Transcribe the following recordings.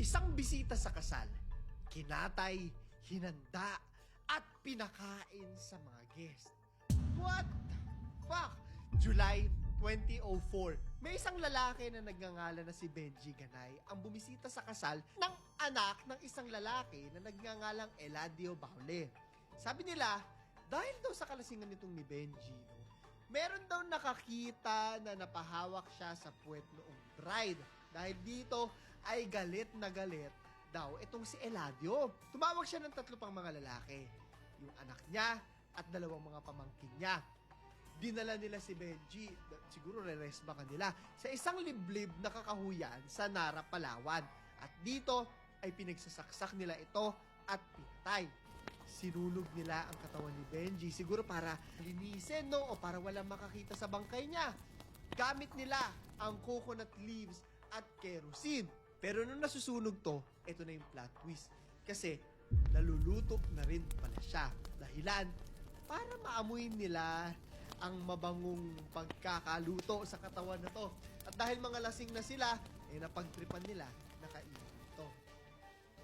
Isang bisita sa kasal, kinatay, hinanda, at pinakain sa mga guest. What the fuck? July 2004, may isang lalaki na nagngangalan na si Benji Ganay ang bumisita sa kasal ng anak ng isang lalaki na nagngangalang Eladio Baule. Sabi nila, dahil daw sa kalasingan nitong ni Benji, no, meron daw nakakita na napahawak siya sa puwet noong bride. Dahil dito ay galit na galit daw itong si Eladio. Tumawag siya ng tatlo pang mga lalaki. Yung anak niya at dalawang mga pamangkin niya. Dinala nila si Benji, siguro re-rest ba kanila, sa isang liblib na kakahuyan sa Nara, Palawan. At dito ay pinagsasaksak nila ito at pinatay. Sinulog nila ang katawan ni Benji, siguro para linisin, no? O para walang makakita sa bangkay niya. Gamit nila ang coconut leaves at kerosene. Pero nung nasusunog to, ito na yung plot twist. Kasi naluluto na rin pala siya. Dahilan, para maamoy nila ang mabangong pagkakaluto sa katawan na to. At dahil mga lasing na sila, eh napagtripan nila, nakainin ito.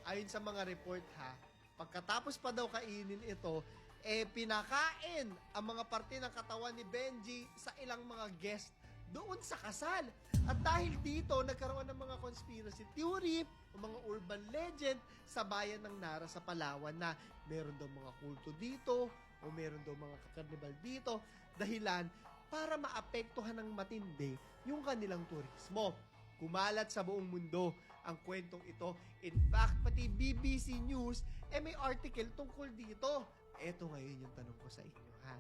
Ayon sa mga report ha, pagkatapos pa daw kainin ito, eh pinakain ang mga parte ng katawan ni Benji sa ilang mga guest doon sa kasal. At dahil dito, nagkaroon ng mga conspiracy theory, o mga urban legend sa bayan ng Nara sa Palawan na meron daw mga kulto dito, o meron daw mga kakarnibal dito, dahilan para maapektuhan ng matindi yung kanilang turismo. Kumalat sa buong mundo ang kwentong ito. In fact, pati BBC News, eh may article tungkol dito. Eto ngayon yung tanong ko sa inyo, ha?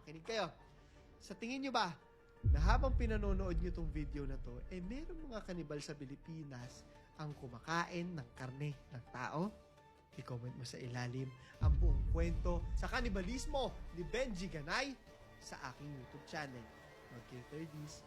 Makinig kayo. Sa tingin nyo ba, na habang pinanonood nyo tong video na to, eh meron mga kanibal sa Pilipinas ang kumakain ng karne ng tao? I-comment mo sa ilalim ang buong kwento sa kanibalismo ni Benji Ganay sa aking YouTube channel. Mag-30s